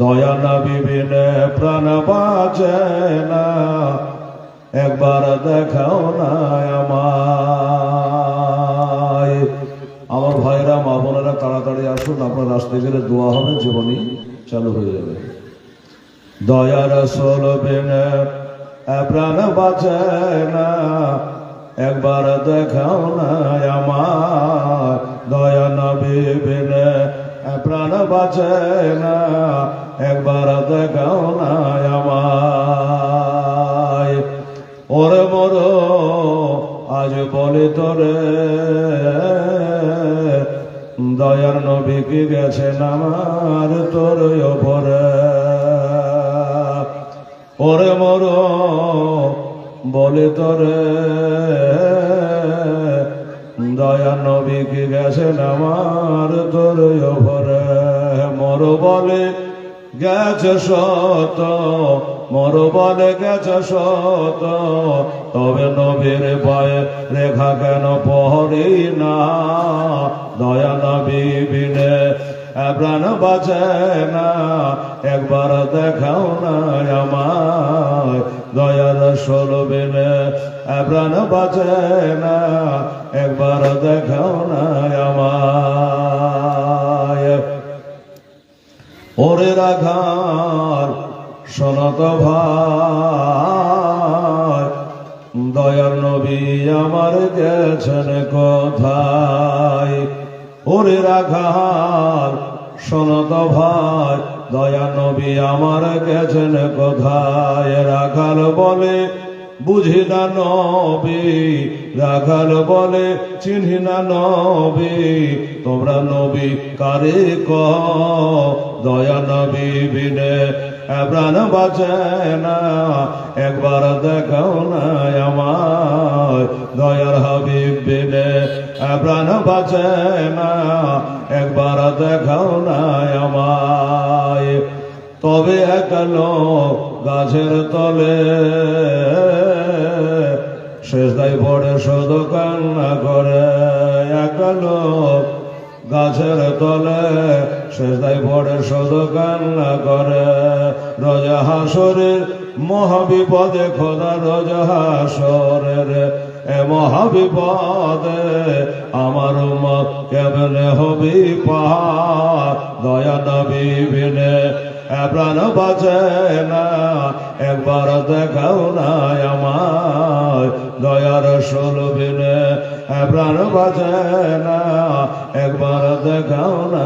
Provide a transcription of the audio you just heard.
দয়া না বিনে প্রাণ বাঁচে না। একবার দেখাও না আমায়। আমার ভাইরা, মা বোনেরা, তাড়াতাড়ি আসুন, আপনার রাস্তায় গেলে দোয়া হবে জীবনী চালু হয়ে যাবে। দয়ার সোল বিনে প্রাণ বাঁচে না। একবার দেখাও না আমার দয়া নবী বিনে প্রাণ বাঁচে না, একবার দেখাও না আমায়। ওরে মর আজ বলে তোরে, দয়ার নবী কি গেছেন আমার তোর ওপরে? ওরে মর বলে তোরে দয়া নবী কি গেছেন আমার তোর ওপরে? মর বলে গেছে শত মর বলে গেছে শত তবে নবীর পায়ে রেখা কেন পহরি না? দয়া নবী বিনে প্রাণ বাঁচে না। একবার দেখাও না আমায়। দয়ার ষোলো বিনে প্রাণ বাঁচে না। একবার দেখাও না রাখার সনত ভাই, দয়ার নবী আমার গেছেন কোথায়? ওরে রাখার সনত ভাই দয়া নবী আমার গেছেন কোথায়? রাখাল বলে, বুঝি না নবী। রাখাল বলে চিনহি না নবী। তোমরা নবী কারে ক? দয়া বিনে, প্রাণ বাঁচে না। একবার দেখাও না আমায় দয়ার হাবিব বিনে, প্রাণ বাঁচে না। একবার দেখাও না আমায়। তবে একালো গাছের তলে শেষ শেষদাই পড়ে শুধু কান্না করে। একালো গাছের তলে শেষদাই পড়ে শুধু কান্না করে। রজা হাসরের মহাবিপদে খোদা রজা হাসরের এ মহাবিপদে আমার মত কেমনে হবি দয়া নবী বিনে। প্রাণ বাঁচে না, একবার দেখাও না আমায় দয়ার সোল বিনে। এ প্রাণ বাঁচে না, একবার দেখাও না